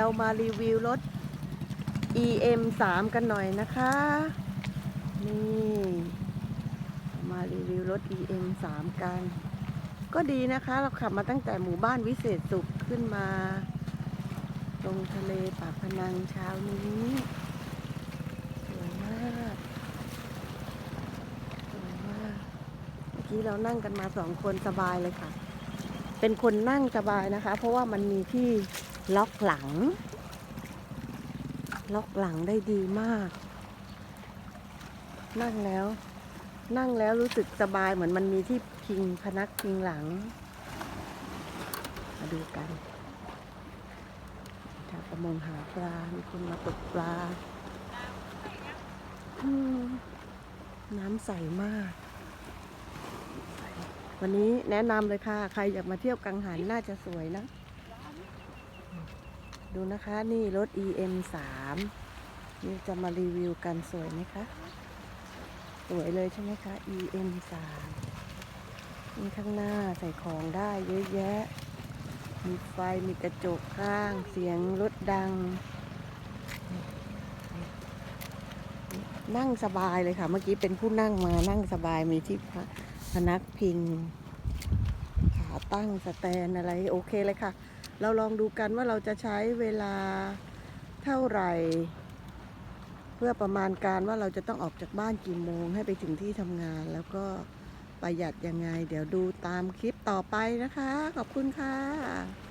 เรามารีวิวรถ EM 3กันหน่อยนะคะ นี่มารีวิวรถ EM 3กัน ก็ดีนะคะเราขับมาตั้งแต่หมู่บ้านวิเศษสุขขึ้นมาตรงทะเลปากพนังเช้านี้สวยมากสวยมากเมื่อกี้เรานั่งกันมาสองคนสบายเลยค่ะ เป็นคนนั่งสบายนะคะ เพราะว่ามันมีที่ ล็อกหลัง ล็อกหลังได้ดีมาก นั่งแล้ว นั่งแล้วรู้สึกสบายเหมือนมันมีที่พิงพนักพิงหลัง มาดูกันชาวประมงหาปลา มีคนมาตกปลา น้ำใสมาก วันนี้แนะนำเลยค่ะ ใครอยากมาเที่ยวกังหันน่าจะสวยนะ ดูนะคะนี่รถ EM 3นี่จะมารีวิวกันสวยไหมคะ สวยเลยใช่ไหมคะ EM 3นี่ข้างหน้าใส่ของได้เยอะแยะ มีไฟมีกระจกข้าง เสียงรถดัง นั่งสบายเลยค่ะ เมื่อกี้เป็นผู้นั่งมานั่งสบายมีที่พนักพิง ขาตั้งสแตนอะไรโอเคเลยค่ะ เราลองดูกันว่าเราจะใช้เวลาเท่าไหร่ เพื่อประมาณการว่าเราจะต้องออกจากบ้านกี่โมงให้ไปถึงที่ทำงาน แล้วก็ประหยัดยังไง เดี๋ยวดูตามคลิปต่อไปนะคะ ขอบคุณค่ะ